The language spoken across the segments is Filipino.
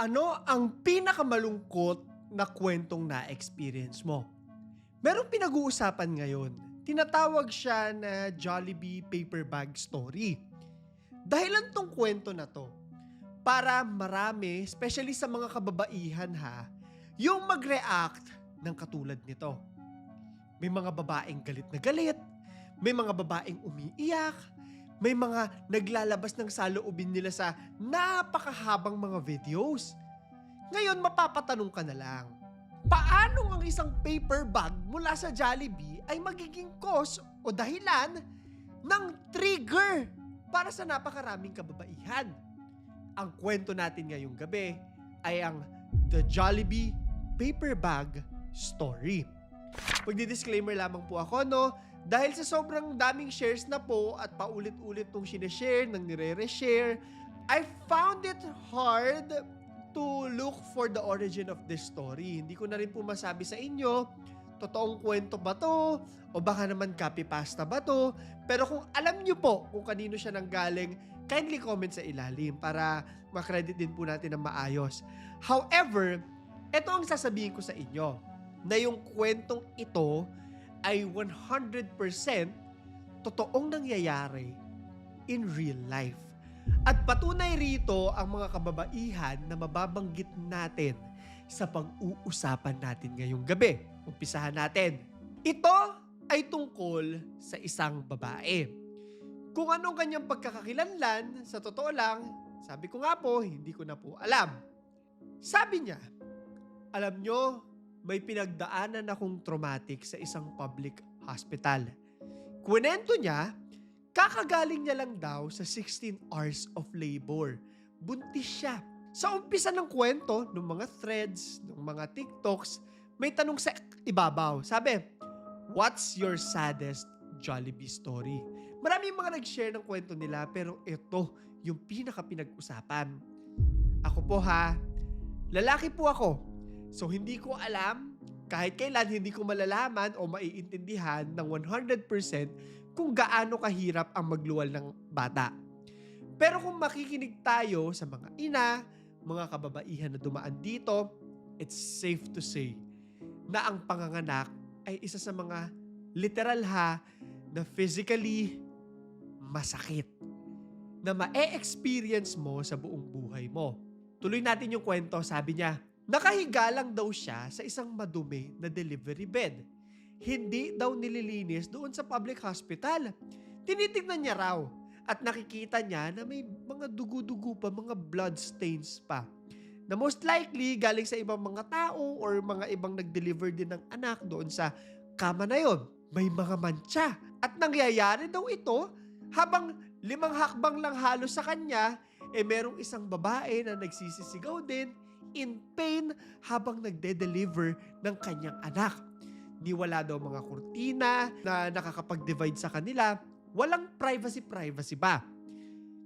Ano ang pinakamalungkot na kwentong na-experience mo? Merong pinag-uusapan ngayon. Tinatawag siya na Jollibee Paper Bag Story. Dahilan tong kwento na to para marami, especially sa mga kababaihan ha, yung mag-react ng katulad nito. May mga babaeng galit na galit, may mga babaeng umiiyak, may mga naglalabas ng saloobin nila sa napakahabang mga videos. Ngayon, mapapatanong ka na lang, paano ang isang paper bag mula sa Jollibee ay magiging cause o dahilan ng trigger para sa napakaraming kababaihan? Ang kwento natin ngayong gabi ay ang The Jollibee Paper Bag Story. Pagdi-disclaimer lamang po ako, no? Dahil sa sobrang daming shares na po at paulit-ulit tong sineshare, nang nire-reshare, I found it hard to look for the origin of this story. Hindi ko na rin po masabi sa inyo, totoong kwento ba to? O baka naman copy-pasta ba to? Pero kung alam nyo po kung kanino siya nanggaling, kindly comment sa ilalim para makredit din po natin ng maayos. However, ito ang sasabihin ko sa inyo, na yung kwentong ito ay 100% totoong nangyayari in real life. At patunay rito ang mga kababaihan na mababanggit natin sa pag-uusapan natin ngayong gabi. Umpisahan natin. Ito ay tungkol sa isang babae. Kung anong kanyang pagkakakilanlan, sa totoo lang, sabi ko nga po, hindi ko na po alam. Sabi niya, alam nyo, may pinagdaanan akong traumatic sa isang public hospital. Kwento niya, kakagaling niya lang daw sa 16 hours of labor. Buntis siya. Sa umpisa ng kwento, ng mga threads, ng mga TikToks, may tanong sa ibabaw. Sabi, What's your saddest Jollibee story? Maraming mga nag-share ng kwento nila pero ito yung pinaka pinag-usapan. Ako po ha, lalaki po ako. So hindi ko alam, kahit kailan hindi ko malalaman o maiintindihan ng 100% kung gaano kahirap ang magluwal ng bata. Pero kung makikinig tayo sa mga ina, mga kababaihan na dumaan dito, it's safe to say na ang panganganak ay isa sa mga literal ha na physically masakit na ma-experience mo sa buong buhay mo. Tuloy natin yung kwento, sabi niya, nakahiga lang daw siya sa isang madumi na delivery bed. Hindi daw nililinis doon sa public hospital. Tinitignan niya raw at nakikita niya na may mga dugo-dugo pa, mga blood stains pa. Na most likely galing sa ibang mga tao or mga ibang nag-deliver din ng anak doon sa kama na yon. May mga mancha. At nangyayari daw ito habang limang hakbang lang halos sa kanya, eh merong isang babae na nagsisisigaw din in pain habang nagde-deliver ng kanyang anak. Niwala daw mga kurtina na nakakapag-divide sa kanila. Walang privacy-privacy ba?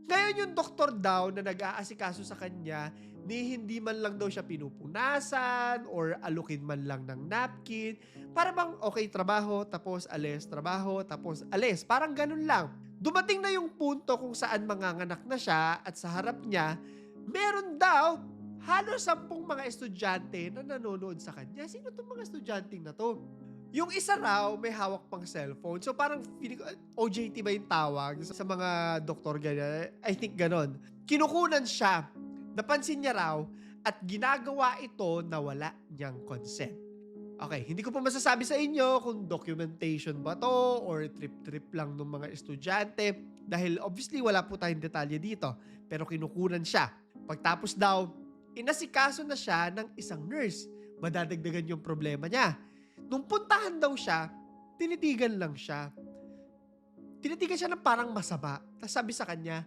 Ngayon yung doktor daw na nag-aasikaso sa kanya, ni hindi man lang daw siya pinupunasan or alukin man lang ng napkin. Para bang okay, trabaho, tapos alis, trabaho, tapos alis. Parang ganun lang. Dumating na yung punto kung saan manganganak na siya at sa harap niya, meron daw halos sampung mga estudyante na nanonood sa kanya. Sino itong mga estudyante na to? Yung isa raw, may hawak pang cellphone. So parang OJT ba yung tawag sa mga doktor ganyan? I think ganon. Kinukunan siya. Napansin niya raw at ginagawa ito na wala niyang consent. Okay, hindi ko pa masasabi sa inyo kung documentation ba to or trip-trip lang ng mga estudyante dahil obviously wala po tayong detalye dito pero kinukunan siya. Pagtapos daw, inasikaso na siya ng isang nurse. Madadagdagan yung problema niya. Nung puntahan daw siya, tinitigan lang siya. Tinitigan siya ng parang masama. Tapos sabi sa kanya,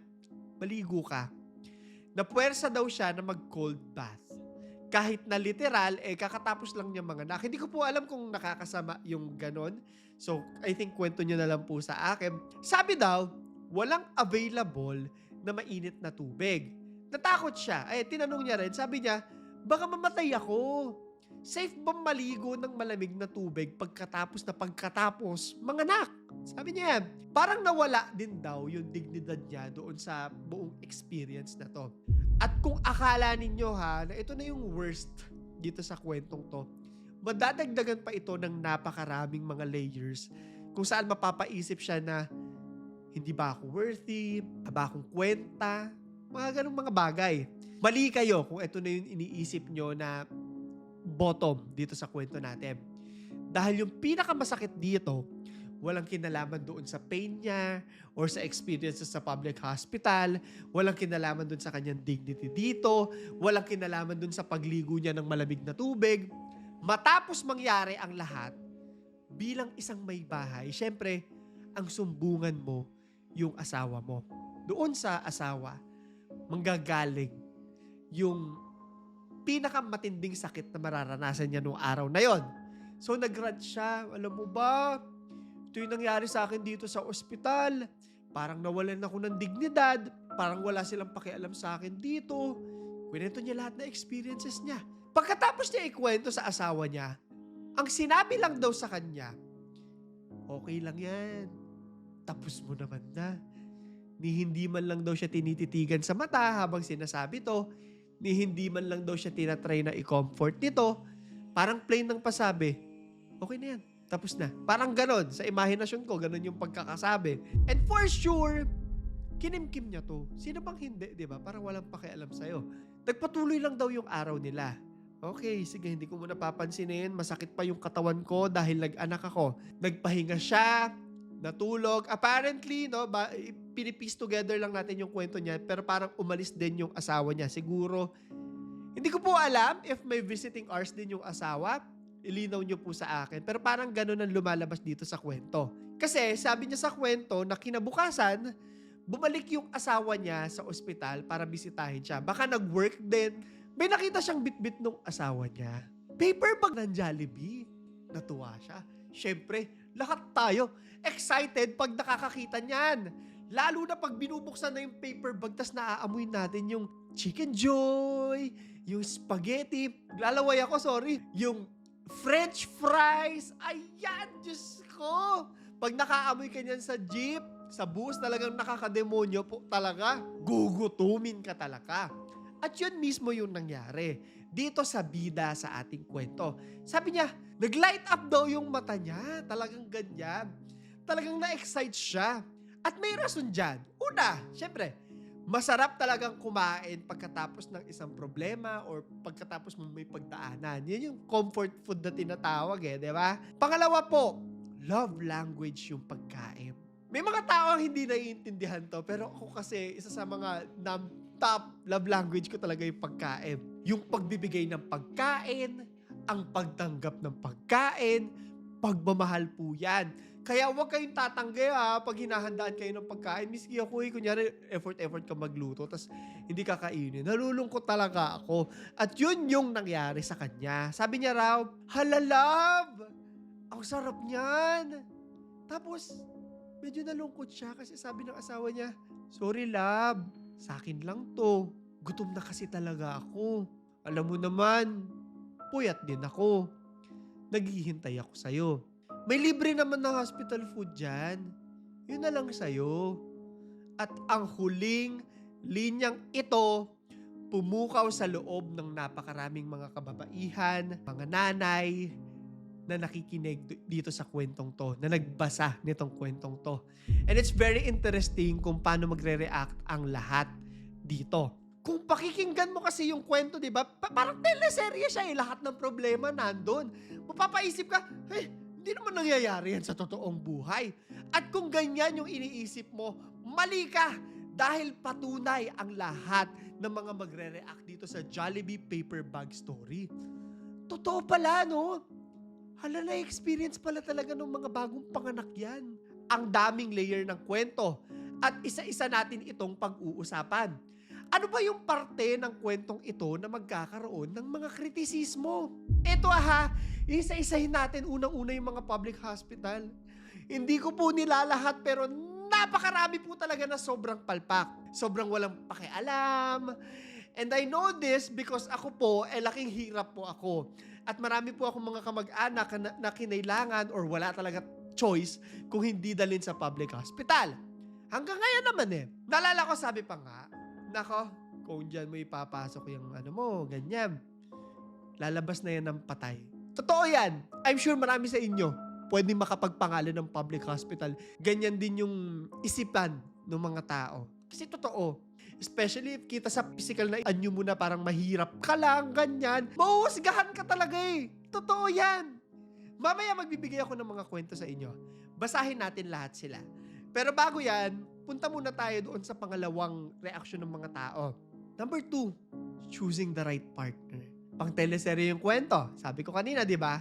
maligo ka. Napuwersa daw siya na mag-cold bath. Kahit na literal, eh kakatapos lang niya mga anak. Hindi ko po alam kung nakakasama yung ganon. So, I think kwento niya na lang po sa akin. Sabi daw, walang available na mainit na tubig. Natakot siya. Eh, tinanong niya rin, sabi niya, baka mamatay ako. Safe ba maligo ng malamig na tubig pagkatapos na pagkatapos manganak? Sabi niya, parang nawala din daw yung dignidad niya doon sa buong experience na to. At kung akala ninyo ha, na ito na yung worst dito sa kwentong to, madadagdagan pa ito ng napakaraming mga layers kung saan mapapaisip siya na hindi ba ako worthy, ba akong kwenta, mga ganong mga bagay. Mali kayo kung ito na yung iniisip nyo na bottom dito sa kwento natin. Dahil yung pinakamasakit dito, walang kinalaman doon sa pain niya or sa experiences sa public hospital, walang kinalaman doon sa kanyang dignity dito, walang kinalaman doon sa pagligo niya ng malamig na tubig. Matapos mangyari ang lahat, bilang isang may bahay, syempre, ang sumbungan mo yung asawa mo. Doon sa asawa, manggagaling yung pinakamatinding sakit na mararanasan niya noong araw na yon. So nagrant siya, alam mo ba, ito yung nangyari sa akin dito sa ospital. Parang nawalan ako ng dignidad, parang wala silang pakialam sa akin dito. Kwento niya lahat na experiences niya. Pagkatapos niya ikwento sa asawa niya, ang sinabi lang daw sa kanya, okay lang yan. Tapos mo naman na. Ni hindi man lang daw siya tinititigan sa mata habang sinasabi to, ni hindi man lang daw siya tinatry na i-comfort nito, parang plain ng pasabi, okay na yan, tapos na. Parang ganon, sa imahinasyon ko, ganon yung pagkakasabi. And for sure, kinimkim niya to. Sino bang hindi, di ba? Parang walang pakialam sa'yo. Nagpatuloy lang daw yung araw nila. Okay, sige, hindi ko muna papansinin. Masakit pa yung katawan ko dahil nag-anak ako. Nagpahinga siya, natulog. Apparently, no, ba, pinipis together lang natin yung kwento niya, pero parang umalis din yung asawa niya. Siguro, hindi ko po alam if may visiting hours din yung asawa. Ilinaw niyo po sa akin. Pero parang ganun ang lumalabas dito sa kwento. Kasi sabi niya sa kwento na kinabukasan, bumalik yung asawa niya sa ospital para bisitahin siya. Baka nag-work din. May nakita siyang bitbit nung asawa niya. Paper bag ng Jollibee. Natuwa siya. Siyempre, lahat tayo excited pag nakakakita niyan. Lalo na pag binubuksan na yung paper bag tas naaamoy natin yung chicken joy, yung spaghetti, lalaway ako, sorry, yung french fries. Ayan, Diyos ko! Pag nakaamoy ka sa jeep, sa bus, talagang nakakademonyo po talaga. Gugutumin ka talaga. At yun mismo yung nangyari dito sa bida sa ating kwento. Sabi niya, nag-light up daw yung mata niya. Talagang ganyan. Talagang na-excite siya. At may rason dyan. Una, syempre, masarap talagang kumain pagkatapos ng isang problema or pagkatapos mo may pagdaanan. Yan yung comfort food na tinatawag eh, di ba? Pangalawa po, love language yung pagkain. May mga tao ang hindi naiintindihan to, pero ako kasi isa sa mga top love language ko talaga yung pagkain. Yung pagbibigay ng pagkain, ang pagtanggap ng pagkain, pagmamahal po yan. Kaya huwag kayong tatanggi ha pag hinahandaan kayo ng pagkain. Miski ako eh, kunyari effort-effort ka magluto, tas hindi kakainin. Nalulungkot talaga ako. At yun yung nangyari sa kanya. Sabi niya raw, Hala! Ang sarap niyan! Tapos, medyo nalungkot siya kasi sabi ng asawa niya, Sorry love, sa akin lang to. Gutom na kasi talaga ako. Alam mo naman, puyat din ako. Naghihintay ako sa'yo. May libre naman na hospital food dyan. Yun na lang sa'yo. At ang huling linyang ito, pumukaw sa loob ng napakaraming mga kababaihan, mga nanay, na nakikinig dito sa kwentong to, na nagbasa nitong kwentong to. And it's very interesting kung paano magre-react ang lahat dito. Kung pakikinggan mo kasi yung kwento, di ba? Pa- parang teleserye siya eh. Lahat ng problema nandun. Mapapaisip ka, eh, hindi naman nangyayari yan sa totoong buhay. At kung ganyan yung iniisip mo, mali ka. Dahil patunay ang lahat ng mga magre-react dito sa Jollibee paper bag story. Totoo pala, no? Hala na experience pala talaga ng mga bagong panganak yan. Ang daming layer ng kwento. At isa-isa natin itong pag-uusapan. Ano ba yung parte ng kwentong ito na magkakaroon ng mga kritisismo? Ito ha, isa-isahin natin unang-una yung mga public hospital. Hindi ko po nilalahat pero napakarami po talaga na sobrang palpak. Sobrang walang pakialam. And I know this because ako po, eh laking hirap po ako. At marami po akong mga kamag-anak na, na kinailangan or wala talaga choice kung hindi dalhin sa public hospital. Hanggang ngayon naman eh. Nalala ko sabi pa nga, nako, kung dyan mo ipapasok yung ano mo, ganyan. Lalabas na yan ng patay. Totoo yan. I'm sure marami sa inyo pwedeng makapagpangalan ng public hospital. Ganyan din yung isipan ng mga tao. Kasi totoo. Especially if kita sa physical na anyo mo na parang mahirap ka lang, ganyan. Mahuhusgahan ka talaga eh. Totoo yan. Mamaya magbibigay ako ng mga kwento sa inyo. Basahin natin lahat sila. Pero bago yan, punta muna tayo doon sa pangalawang reaksyon ng mga tao. Number two, choosing the right partner. Pang teleserye yung kwento. Sabi ko kanina, di ba?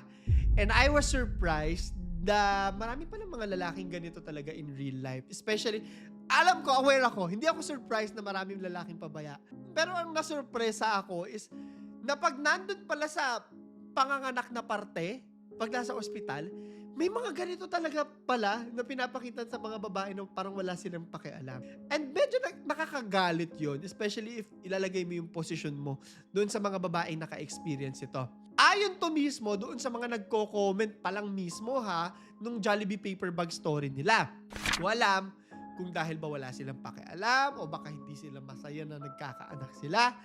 And I was surprised na marami pa ng mga lalaking ganito talaga in real life. Especially, alam ko, aware ako, hindi ako surprised na maraming lalaking pabaya. Pero ang nasurpresa ako is na pag nandun pala sa panganganak na parte, pag nasa ospital, may mga ganito talaga pala na pinapakita sa mga babae na parang wala silang pakialam. And medyo na- nakakagalit yon especially if ilalagay mo yung position mo doon sa mga babaeng naka-experience ito. Ayon to mismo doon sa mga nagko-comment pa lang mismo ha, nung Jollibee paper bag story nila. Walam kung dahil ba wala silang pakialam o baka hindi sila masaya na nagkakaanak sila.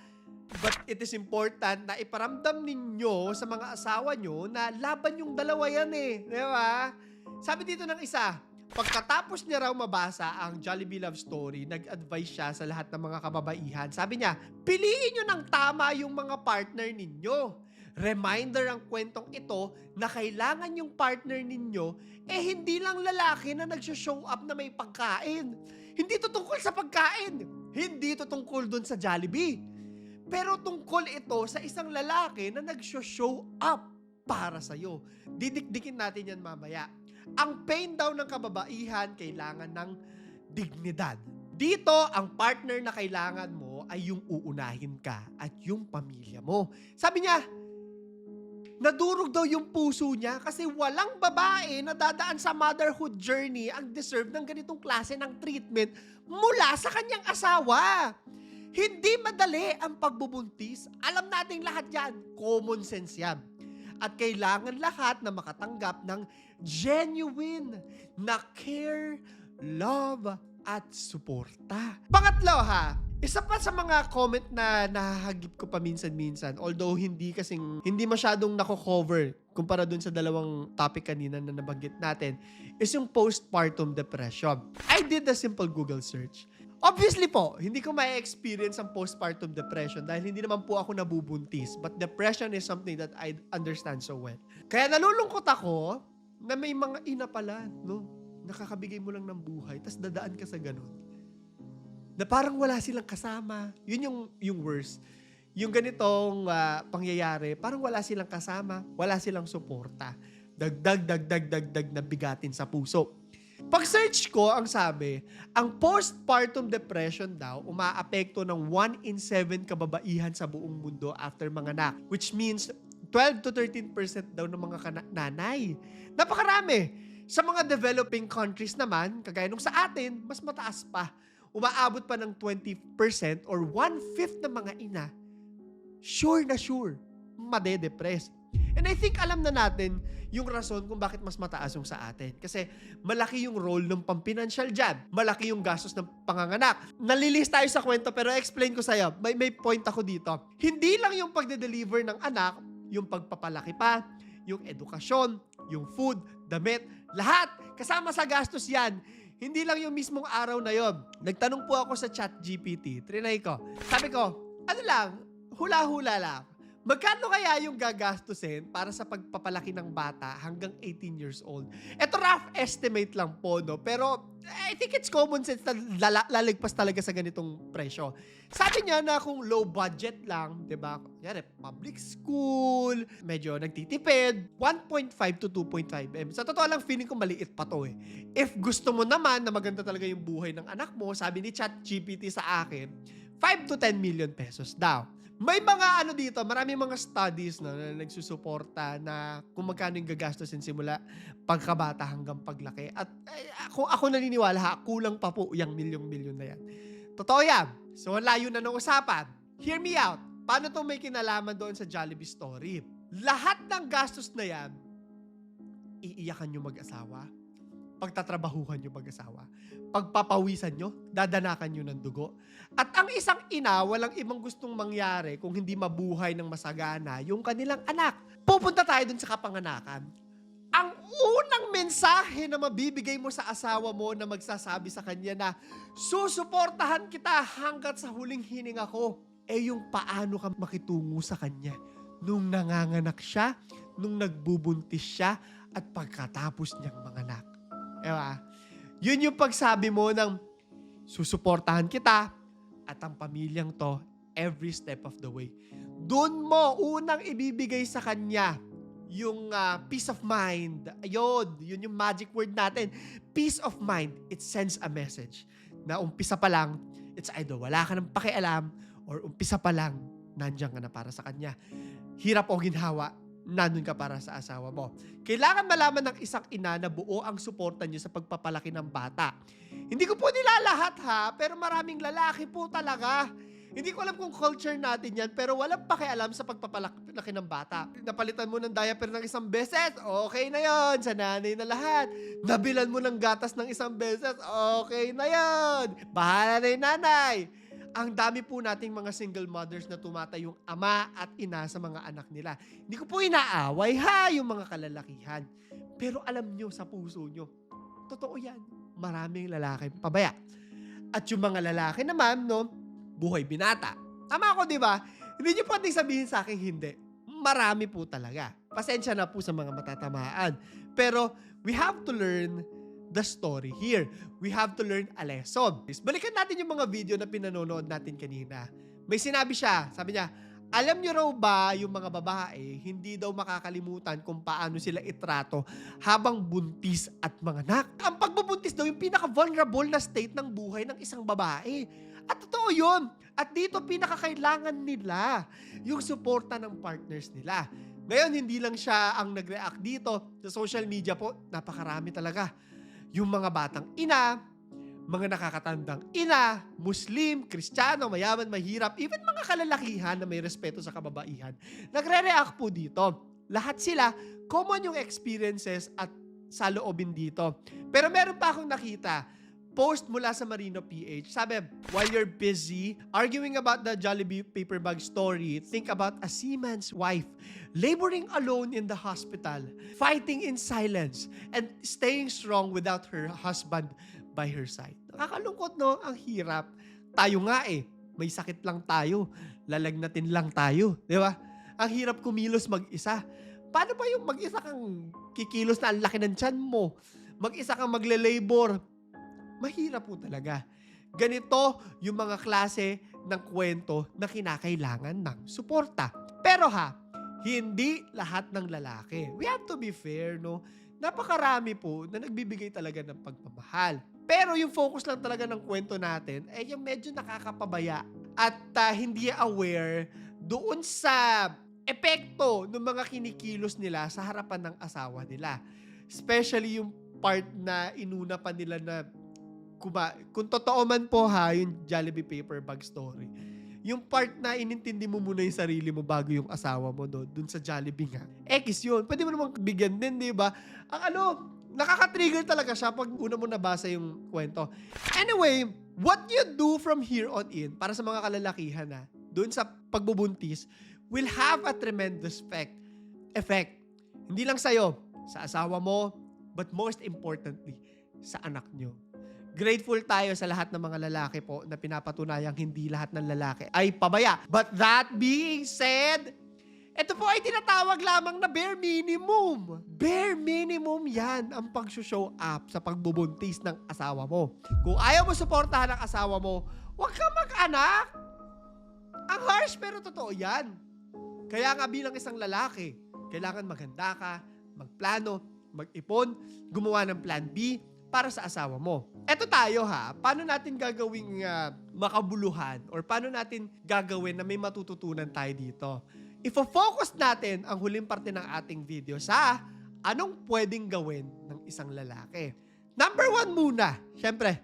But it is important na iparamdam ninyo sa mga asawa nyo na laban yung dalawa yan eh. Di ba? Sabi dito ng isa, pagkatapos niya raw mabasa ang Jollibee Love Story, nag-advise siya sa lahat ng mga kababaihan. Sabi niya, piliin nyo ng tama yung mga partner ninyo. Reminder ang kwentong ito na kailangan yung partner ninyo eh hindi lang lalaki na nagsho-show up na may pagkain. Hindi to tungkol sa pagkain. Hindi to tungkol dun sa Jollibee. Pero tungkol ito sa isang lalaki na nagsho-show up para sa'yo. Didikdikin natin yan mamaya. Ang pain daw ng kababaihan kailangan ng dignidad. Dito, ang partner na kailangan mo ay yung uunahin ka at yung pamilya mo. Sabi niya, nadurog daw yung puso niya kasi walang babae na dadaan sa motherhood journey ang deserve ng ganitong klase ng treatment mula sa kanyang asawa. Hindi madali ang pagbubuntis. Alam nating lahat yan. Common sense yan. At kailangan lahat na makatanggap ng genuine na care, love, at suporta. Pangatlo ha, isa pa sa mga comment na nahahagip ko paminsan-minsan, although hindi kasing, hindi masyadong nako-cover kumpara dun sa dalawang topic kanina na nabanggit natin, is yung postpartum depression. I did a simple Google search. Obviously po, hindi ko ma-experience ang postpartum depression dahil hindi naman po ako nabubuntis. But depression is something that I understand so well. Kaya nalulungkot ako na may mga ina pala, no? Nakakabigay mo lang ng buhay, tas dadaan ka sa ganun. Na parang wala silang kasama. Yun yung, yung worst. Yung ganitong ah, pangyayari, parang wala silang kasama, wala silang suporta. Dagdag, dagdag, dagdag na bigatin sa puso. Pag-search ko, ang sabi, ang postpartum depression daw umaapekto ng 1 in 7 kababaihan sa buong mundo after manganak. Which means 12 to 13% daw ng mga nanay. Napakarami. Sa mga developing countries naman, kagaya nung sa atin, mas mataas pa. Umaabot pa ng 20% or 1/5 ng mga ina, sure na sure, madedepress. And I think alam na natin yung rason kung bakit mas mataas yung sa atin. Kasi malaki yung role ng pampinansyal dyan. Malaki yung gastos ng panganganak. Nalilis tayo sa kwento pero explain ko sa'yo. May, may point ako dito. Hindi lang yung pagde-deliver ng anak, yung pagpapalaki pa, yung edukasyon, yung food, damit, lahat. Kasama sa gastos yan. Hindi lang yung mismong araw na yon. Nagtanong po ako sa chat GPT. Trinay ko. Sabi ko, ano lang, hula-hula lang. Magkano kaya yung gagastusin para sa pagpapalaki ng bata hanggang 18 years old? Ito rough estimate lang po, no? Pero I think it's common sense na lala- talaga sa ganitong presyo. Sabi niya na kung low budget lang, di ba? Kunyari, public school, medyo nagtitipid, 1.5 to 2.5 M. Sa totoo lang, feeling ko maliit pa to eh. If gusto mo naman na maganda talaga yung buhay ng anak mo, sabi ni ChatGPT sa akin, 5 to 10 million pesos daw. May mga ano dito, marami mga studies no, na nagsusuporta na kung magkano yung gagastusin simula pagkabata hanggang paglaki. At eh, ako, ako naniniwala ha, kulang pa po yung milyong-milyon na yan. Totoo yan. So, layo na ng usapan. Hear me out. Paano to may kinalaman doon sa Jollibee story? Lahat ng gastos na yan, iiyakan yung mag-asawa. Pagtatrabahuhan nyo mag-asawa. Pagpapawisan nyo, dadanakan nyo ng dugo. At ang isang ina, walang ibang gustong mangyari kung hindi mabuhay ng masagana yung kanilang anak. Pupunta tayo dun sa kapanganakan. Ang unang mensahe na mabibigay mo sa asawa mo na magsasabi sa kanya na susuportahan kita hanggat sa huling hininga ko, eh yung paano ka makitungo sa kanya nung nanganganak siya, nung nagbubuntis siya, at pagkatapos niyang manganak. Ewa, yun yung pagsabi mo ng susuportahan kita at ang pamilyang to every step of the way. Doon mo unang ibibigay sa kanya yung ah, peace of mind. Ayun, yun yung magic word natin. Peace of mind, it sends a message na umpisa pa lang, it's either wala ka ng pakialam or umpisa pa lang, nandiyan ka na para sa kanya. Hirap o ginhawa, nandun ka para sa asawa mo. Kailangan malaman ng isang ina na buo ang suporta niyo sa pagpapalaki ng bata. Hindi ko po nilalahat ha, pero maraming lalaki po talaga. Hindi ko alam kung culture natin yan, pero walang pakialam sa pagpapalaki ng bata. Napalitan mo ng diaper ng isang beses, okay na yon Sa nanay na lahat. Nabilan mo ng gatas ng isang beses, okay na yon Bahala na yung nanay. Ang dami po nating mga single mothers na tumatayong ama at ina sa mga anak nila. Hindi ko po inaaway ha yung mga kalalakihan. Pero alam nyo sa puso nyo, totoo yan. Maraming lalaki pabaya. At yung mga lalaki naman, no, buhay binata. Tama ako, di ba? Hindi nyo pwedeng sabihin sa akin hindi. Marami po talaga. Pasensya na po sa mga matatamaan. Pero we have to learn the story here. We have to learn a lesson. Balikan natin yung mga video na pinanonood natin kanina. May sinabi siya, sabi niya, alam niyo raw ba yung mga babae, hindi daw makakalimutan kung paano sila itrato habang buntis at mga anak. Ang pagbubuntis daw yung pinaka-vulnerable na state ng buhay ng isang babae. At totoo yun. At dito pinakakailangan nila yung suporta ng partners nila. Ngayon, hindi lang siya ang nag-react dito. Sa social media po, napakarami talaga. Yung mga batang ina, mga nakakatandang ina, Muslim, Kristiyano, mayaman, mahirap, even mga kalalakihan na may respeto sa kababaihan, nagre-react po dito. Lahat sila, common yung experiences at sa loobin dito. Pero meron pa akong nakita, post mula sa Marino PH. Sabi, while you're busy arguing about the Jollibee paper bag story, think about a seaman's wife laboring alone in the hospital, fighting in silence, and staying strong without her husband by her side. Nakakalungkot, no? Ang hirap. Tayo nga eh, may sakit lang tayo. Lalagnatin lang tayo. Di ba? Ang hirap kumilos mag-isa. Paano pa yung mag-isa kang kikilos na ang laki ng tiyan mo? Mag-isa kang magle-labor. Mahirap po talaga. Ganito yung mga klase ng kwento na kinakailangan ng suporta. Pero ha, hindi lahat ng lalaki. We have to be fair, no? Napakarami po na nagbibigay talaga ng pagmamahal. Pero yung focus lang talaga ng kwento natin ay yung medyo nakakapabaya at ah, hindi aware doon sa epekto ng mga kinikilos nila sa harapan ng asawa nila. Especially yung part na inuna pa nila na kuma, kung totoo man po ha, yung Jollibee paper bag story. Yung part na inintindi mo muna yung sarili mo bago yung asawa mo doon, dun sa Jollibee nga. X yun. Pwede mo namang bigyan din, di ba? Ang ano, nakaka-trigger talaga siya pag una mo nabasa yung kwento. Anyway, what you do from here on in, para sa mga kalalakihan na, doon sa pagbubuntis, will have a tremendous effect. Effect. Hindi lang sa'yo, sa asawa mo, but most importantly, sa anak nyo. Grateful tayo sa lahat ng mga lalaki po na pinapatunayang hindi lahat ng lalaki ay pabaya. But that being said, ito po ay tinatawag lamang na bare minimum. Bare minimum yan ang pag-show up sa pagbubuntis ng asawa mo. Kung ayaw mo suportahan ang asawa mo, huwag ka mag-anak. Ang harsh pero totoo yan. Kaya nga bilang isang lalaki, kailangan maganda ka, magplano, mag-ipon, gumawa ng plan B para sa asawa mo. Eto tayo ha, paano natin gagawing ah, makabuluhan or paano natin gagawin na may matututunan tayo dito? Ifo-focus natin ang huling parte ng ating video sa anong pwedeng gawin ng isang lalaki. Number one muna, syempre,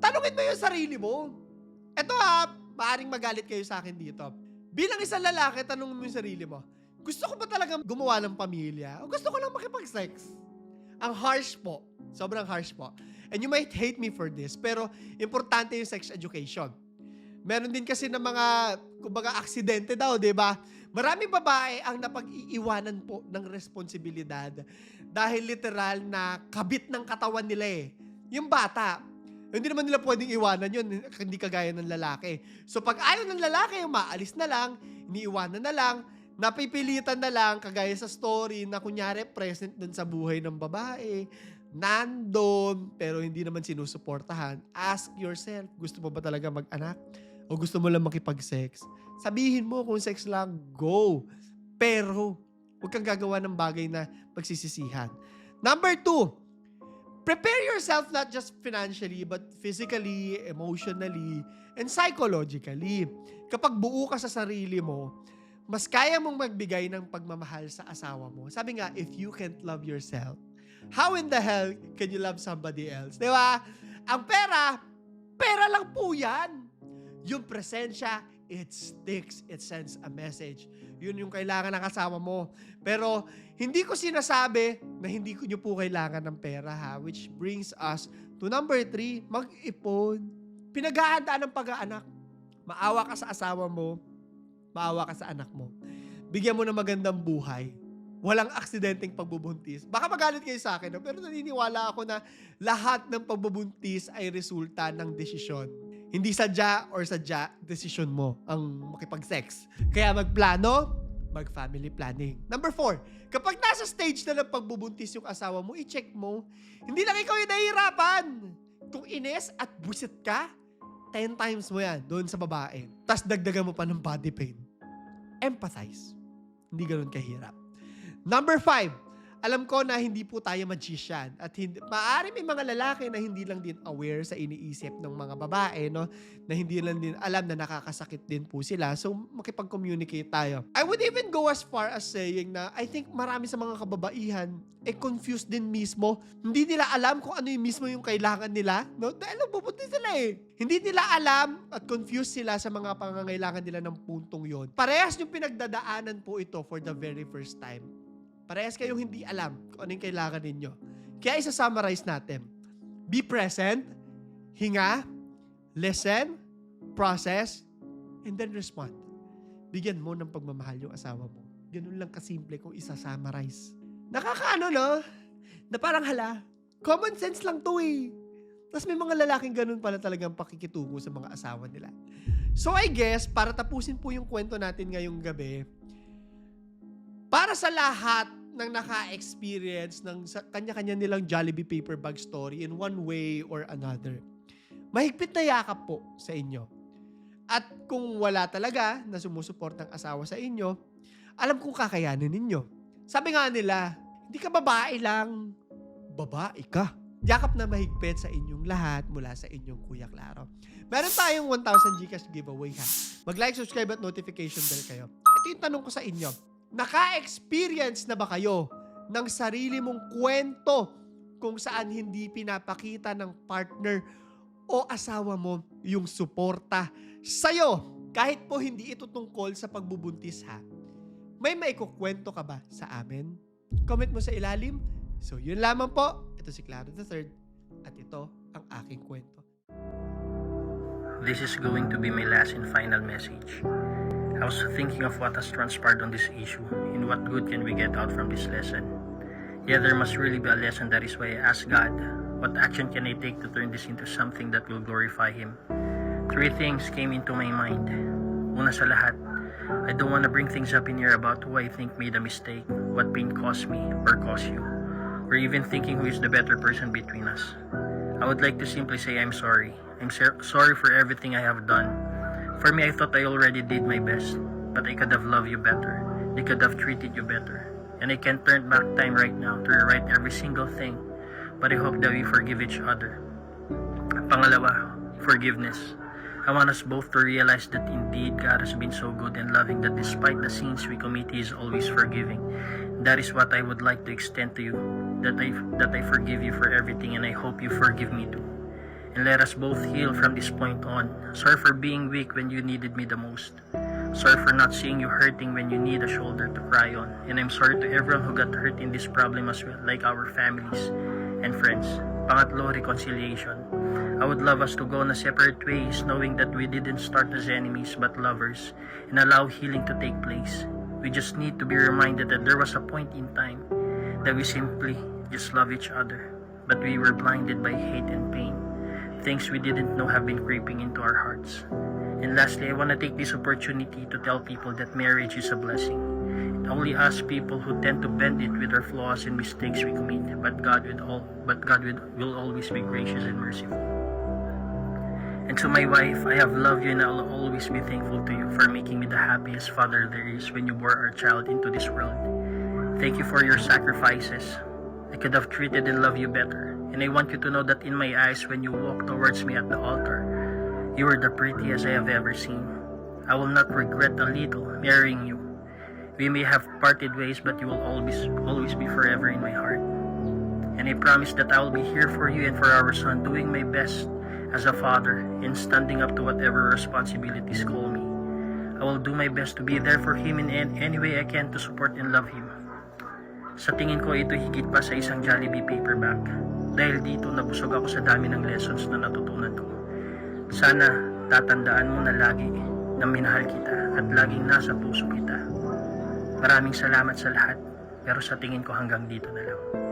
tanungin mo yung sarili mo. Eto ha, maaring magalit kayo sa akin dito. Bilang isang lalaki, tanungin mo yung sarili mo, gusto ko ba talagang gumawa ng pamilya? O gusto ko lang makipag-sex? Ang harsh po. Sobrang harsh po. And you might hate me for this, pero importante yung sex education. Meron din kasi ng mga, kumbaga, aksidente daw, di ba? Maraming babae ang napag-iiwanan po ng responsibilidad dahil literal na kabit ng katawan nila eh. Yung bata, hindi naman nila pwedeng iwanan yun, hindi kagaya ng lalaki. So pag ayaw ng lalaki, maalis na lang, iniiwanan na lang, napipilitan na lang, kagaya sa story na kunyari present dun sa buhay ng babae, nandun, pero hindi naman sinusuportahan. Ask yourself, gusto mo ba talaga mag-anak? O gusto mo lang makipag-sex? Sabihin mo kung sex lang, go. Pero, huwag kang gagawa ng bagay na pagsisisihan. Number two, prepare yourself not just financially, but physically, emotionally, and psychologically. Kapag buo ka sa sarili mo, mas kaya mong magbigay ng pagmamahal sa asawa mo. Sabi nga, if you can't love yourself, how in the hell can you love somebody else? Di ba? Ang pera, pera lang po yan. Yung presensya, it sticks, it sends a message. Yun yung kailangan ng kasama mo. Pero hindi ko sinasabi na hindi ko nyo po kailangan ng pera ha. Which brings us to number three, mag-ipon. Pinaghahandaan ng pag-aanak. Maawa ka sa asawa mo, maawa ka sa anak mo. Bigyan mo ng magandang buhay. Walang aksidenteng pagbubuntis. Baka magalit kayo sa akin, no? pero naniniwala ako na lahat ng pagbubuntis ay resulta ng desisyon. Hindi sadya or sadya, desisyon mo ang makipag-sex. Kaya magplano, mag-family planning. Number four, kapag nasa stage na ng pagbubuntis yung asawa mo, i-check mo, hindi lang ikaw yung nahihirapan. Kung ines at busit ka, 10 times mo yan doon sa babae. Tapos dagdagan mo pa ng body pain. Empathize. Hindi ganun kahirap. Number five, alam ko na hindi po tayo magician at hindi, maaari may mga lalaki na hindi lang din aware sa iniisip ng mga babae, no? Na hindi lang din alam na nakakasakit din po sila. So, makipag-communicate tayo. I would even go as far as saying na I think marami sa mga kababaihan eh confused din mismo. Hindi nila alam kung ano yung mismo yung kailangan nila, no? Dahil pupunti sila eh. Hindi nila alam at confused sila sa mga pangangailangan nila ng puntong yon. Parehas yung pinagdadaanan po ito for the very first time. Parehas kayong hindi alam kung ano yung kailangan ninyo. Kaya isa-summarize natin. Be present, hinga, listen, process, and then respond. Bigyan mo ng pagmamahal yung asawa mo. Ganun lang kasimple kung isa-summarize. Nakakaano, no? Na parang hala, common sense lang to eh. Tapos may mga lalaking ganun pala talagang pakikitungo sa mga asawa nila. So I guess, para tapusin po yung kwento natin ngayong gabi, para sa lahat ng naka-experience ng kanya-kanya nilang Jollibee paper bag story in one way or another, mahigpit na yakap po sa inyo. At kung wala talaga na sumusuport ng asawa sa inyo, alam kong kakayanin ninyo. Sabi nga nila, hindi ka babae lang, babae ka. Yakap na mahigpit sa inyong lahat mula sa inyong Kuya Claro. Meron tayong 1,000 Gcash giveaway ha. Mag-like, subscribe at notification bell kayo. Ito yung tanong ko sa inyo. Naka-experience na ba kayo ng sarili mong kwento kung saan hindi pinapakita ng partner o asawa mo yung suporta sa'yo kahit po hindi ito tungkol sa pagbubuntis ha? May maikukwento ka ba sa amin? Comment mo sa ilalim. So yun lamang po. Ito si Claro III at ito ang aking kwento. This is going to be my last and final message. I was thinking of what has transpired on this issue and what good can we get out from this lesson. Yeah, there must really be a lesson. That is why I asked God, what action can I take to turn this into something that will glorify Him? Three things came into my mind. Una sa lahat, I don't want to bring things up in here about who I think made a mistake, what pain caused me or caused you, or even thinking who is the better person between us. I would like to simply say I'm sorry. I'm sorry for everything I have done. For me, I thought I already did my best, but I could have loved you better. I could have treated you better. And I can't turn back time right now to rewrite every single thing, but I hope that we forgive each other. Pangalawa, forgiveness. I want us both to realize that indeed God has been so good and loving that despite the sins we commit, He is always forgiving. That is what I would like to extend to you. That I that I forgive you for everything and I hope you forgive me too. And let us both heal from this point on. Sorry for being weak when you needed me the most. Sorry for not seeing you hurting when you need a shoulder to cry on. And I'm sorry to everyone who got hurt in this problem as well, like our families. and friends. Pangatlo, reconciliation. I would love us to go on a separate ways knowing that we didn't start as enemies but lovers and allow healing to take place. We just need to be reminded that there was a point in time that we simply just love each other, but we were blinded by hate and pain. Things we didn't know have been creeping into our hearts. And lastly, I want to take this opportunity to tell people that marriage is a blessing. It only us people who tend to bend it with our flaws and mistakes we commit, but God will all but God will, will always be gracious and merciful. And to my wife, I have loved you and I'll always be thankful to you for making me the happiest father there is when you bore our child into this world. Thank you for your sacrifices. I could have treated and loved you better. And I want you to know that in my eyes, when you walk towards me at the altar, you are the prettiest I have ever seen. I will not regret a little marrying you. We may have parted ways, but you will always, always be forever in my heart. And I promise that I will be here for you and for our son, doing my best as a father and standing up to whatever responsibilities call me. I will do my best to be there for him in an- any way I can to support and love him. Sa tingin ko ito higit pa sa isang Jollibee paperback. Dahil dito nabusog ako sa dami ng lessons na natutunan ko. Sana tatandaan mo na lagi na minahal kita at laging nasa puso kita. Maraming salamat sa lahat pero sa tingin ko hanggang dito na lang.